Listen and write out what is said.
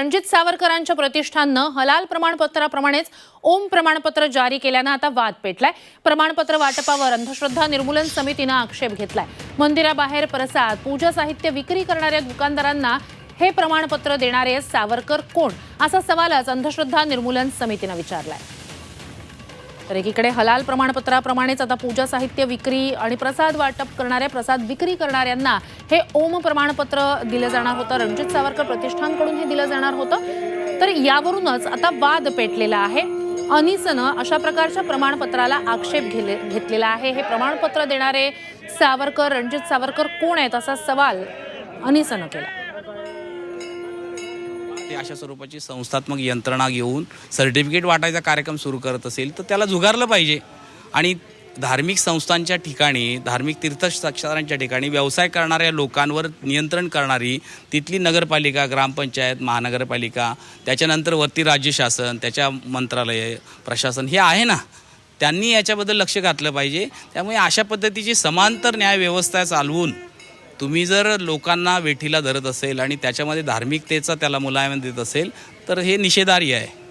रणजित सावरकरांच्या प्रतिष्ठाननं हलाल प्रमाणपत्राप्रमाणेच ओम प्रमाणपत्र जारी केल्यानं आता वाद पेटलाय. प्रमाणपत्र वाटपावर अंधश्रद्धा निर्मूलन समितीनं आक्षेप घेतलाय. मंदिराबाहेर प्रसाद पूजा साहित्य विक्री करणाऱ्या दुकानदारांना हे प्रमाणपत्र देणारे सावरकर कोण? असा सवालच अंधश्रद्धा निर्मूलन समितीनं विचारलाय. तर एकीकडे हलाल प्रमाणपत्राप्रमाणेच आता पूजा साहित्य विक्री आणि प्रसाद वाटप करणाऱ्या प्रसाद विक्री करणाऱ्यांना हे ओम प्रमाणपत्र दिलं जाणार होतं. रणजित सावरकर प्रतिष्ठानकडून हे दिलं जाणार होतं. तर यावरूनच आता वाद पेटलेला आहे. अनिसनं अशा प्रकारच्या प्रमाणपत्राला आक्षेप घेले घेतलेला आहे. हे प्रमाणपत्र देणारे सावरकर रणजित सावरकर कोण आहेत असा सवाल अनिसनं केला. ते अशा स्वरूपाची संस्थात्मक यंत्रणा घेऊन सर्टिफिकेट वाटायचा कार्यक्रम सुरू करत असेल तर त्याला झुगारलं पाहिजे. आणि धार्मिक संस्थांच्या ठिकाणी धार्मिक तीर्थक्षेत्रांच्या ठिकाणी व्यवसाय करणाऱ्या लोकांवर नियंत्रण करणारी तिथली नगरपालिका ग्रामपंचायत महानगरपालिका त्याच्यानंतर वरती राज्य शासन त्याच्या मंत्रालय प्रशासन हे आहे ना. त्यांनी याच्याबद्दल लक्ष घातलं पाहिजे. त्यामुळे अशा पद्धतीची समांतर न्याय व्यवस्था चालवून तुम्ही जर लोकांना वेठीला धरत असेल आणि त्याच्यामध्ये धार्मिकतेचा त्याला मुलायम देत असेल तर हे निषेधार्य आहे.